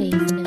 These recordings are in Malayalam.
place.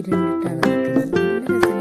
ഇരുന്നിട്ടാണ് നട്ടുള്ളത്